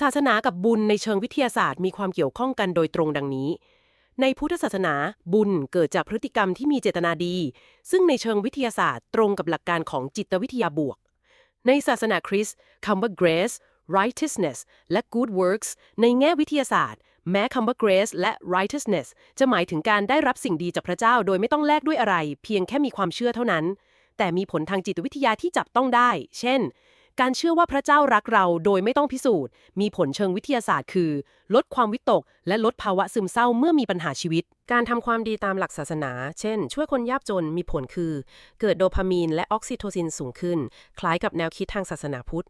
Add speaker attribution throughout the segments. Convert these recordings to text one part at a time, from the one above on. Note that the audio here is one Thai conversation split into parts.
Speaker 1: ศาสนากับบุญในเชิงวิทยาศาสตร์มีความเกี่ยวข้องกันโดยตรงดังนี้ ในพุทธศาสนาบุญเกิดจากพฤติกรรมที่มีเจตนาดี ซึ่งในเชิงวิทยาศาสตร์ตรงกับหลักการของจิตวิทยาบวก ในศาสนาคริสต์คำว่า grace righteousness และ good works ในแง่วิทยาศาสตร์ แม้คำว่า grace และ righteousness จะหมายถึงการได้รับสิ่งดีจากพระเจ้า โดยไม่ต้องแลกด้วยอะไร เพียงแค่มีความเชื่อเท่านั้น แต่มีผลทางจิตวิทยาที่จับต้องได้ เช่น การเชื่อว่าพระเจ้ารักเราโดยไม่ต้องพิสูจน์ มีผลเชิงวิทยาศาสตร์คือ ลดความวิตก และลดภาวะซึมเศร้าเมื่อมีปัญหาชีวิต การทำความดีตามหลักศาสนา เช่น ช่วยคนยากจนมีผลคือ เกิดโดพามีนและออกซิโทซินสูงขึ้น คล้ายกับแนวคิดทางศาสนาพุทธ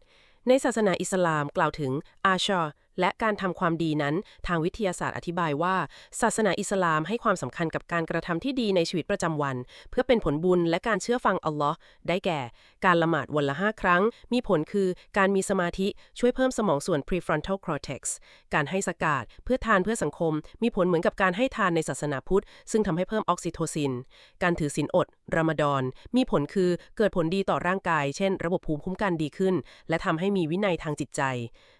Speaker 1: ในศาสนาอิสลามกล่าวถึงอาชอและการทำความดีนั้น ทางวิทยาศาสตร์อธิบายว่า ศาสนาอิสลามให้ความสำคัญกับการกระทำที่ดีในชีวิตประจำวัน เพื่อเป็นผลบุญและการเชื่อฟังอัลลอฮ์ได้แก่ การละหมาดวันละ5ครั้ง มีผลคือการมีสมาธิช่วยเพิ่มสมองส่วน prefrontal cortex การให้สกาดเพื่อทานเพื่อสังคม มีผลเหมือนกับการให้ทานในศาสนาพุทธ ซึ่งทำให้เพิ่มออกซิโทซิน การถือศีลอดรามฎอน มีผลคือเกิดผลดีต่อร่างกาย เช่น ระบบภูมิคุ้มกันดีขึ้น และทำให้มีวินัยทางจิตใจ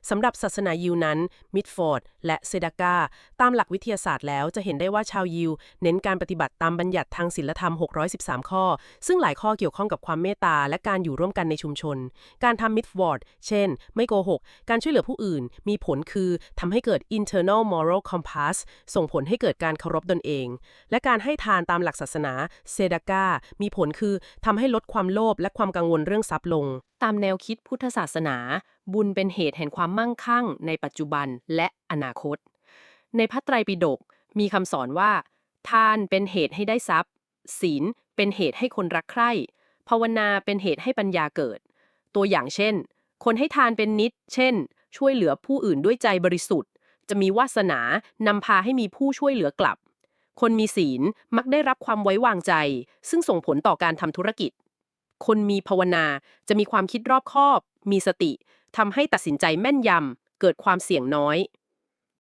Speaker 1: สำหรับศาสนายิวนั้น มิดฟอร์ด และเซดากาตามหลักวิทยาศาสตร์แล้วจะเห็นได้ว่าชาวยิว เน้นการปฏิบัติตามบัญญัติทางศีลธรรม 613 ข้อ ซึ่งหลายข้อเกี่ยวข้องกับความเมตตาและการอยู่ร่วมกันในชุมชน การทำมิดฟอร์ด เช่น ไม่โกหก การช่วยเหลือผู้อื่น มีผลคือทำให้เกิด internal moral compass ส่งผลให้เกิดการเคารพตนเอง และการให้ทานตามหลักศาสนาเซดากามีผลคือทำให้ลดความโลภและความกังวลเรื่องทรัพย์ลง ตามแนวคิดพุทธศาสนา บุญเป็นเหตุแห่งความมั่งคั่ง ในปัจจุบันและอนาคต ในพระไตรปิฎกมีคำสอนว่า ทานเป็นเหตุให้ได้ทรัพย์ ศีลเป็นเหตุให้คนรักใคร่ภาวนาเป็นเหตุให้ปัญญาเกิด ตัวอย่างเช่น คนให้ทานเป็นนิด เช่น ช่วยเหลือผู้อื่นด้วยใจบริสุทธิ์ จะมีวาสนานำพาให้มีผู้ช่วยเหลือกลับ คนมีศีลมักได้รับความไว้วางใจ ซึ่งส่งผลต่อการทำธุรกิจ คนมีภาวนาจะมีความคิดรอบคอบ มีสติทำให้ตัดสินใจแม่นยำเกิดความเสี่ยงน้อย